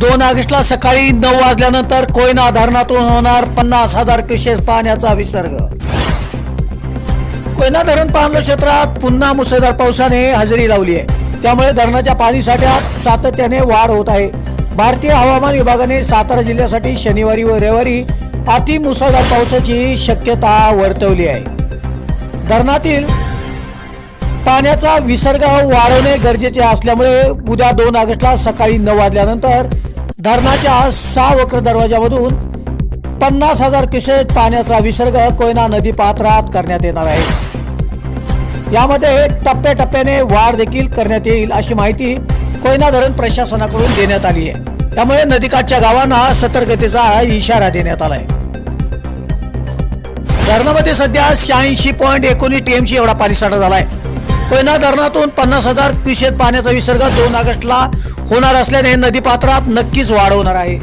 दोन ऑगस्टला सकाळी नऊ वाजल्यानंतर कोयना धरणातून होणार पन्नास हजार क्युसेस पाण्याचा विसर्ग. कोयना धरण पाणलोट क्षेत्रात पुन्हा मुसळधार पावसाने हजेरी लावली आहे. त्यामुळे धरणाच्या पाणी साठ्यात सातत्याने वाढ होत आहे. भारतीय हवामान विभागाने सातारा जिल्ह्यासाठी शनिवारी व रविवारी अति मुसळधार पावसाची शक्यता वर्तवली आहे. धरणातील पाण्याचा विसर्ग वाढवणे गरजेचे असल्यामुळे उद्या दोन ऑगस्टला सकाळी नऊ वाजल्यानंतर धरणाच्या सहा वक्र दरवाजामधून पन्नास हजार क्युसेक पाण्याचा विसर्ग कोयना नदी पात्रात करण्यात येणार आहे. यामध्ये टप्प्याटप्प्याने वाढ देखील करण्यात येईल अशी माहिती कोयना धरण प्रशासनाकडून देण्यात आली आहे. त्यामुळे नदीकाठच्या गावांना सतर्कतेचा इशारा देण्यात आलाय. धरणामध्ये सध्या शहाऐंशी पॉईंट एकोणीस टीएमसी एवढा पाणीसाठा झालाय. कोयना धरणातून पन्नास हजार क्युसेक पाण्याचा विसर्ग दोन ऑगस्टला होणार असल्याने नदीपात्रात नक्कीच वाढ होणार आहे.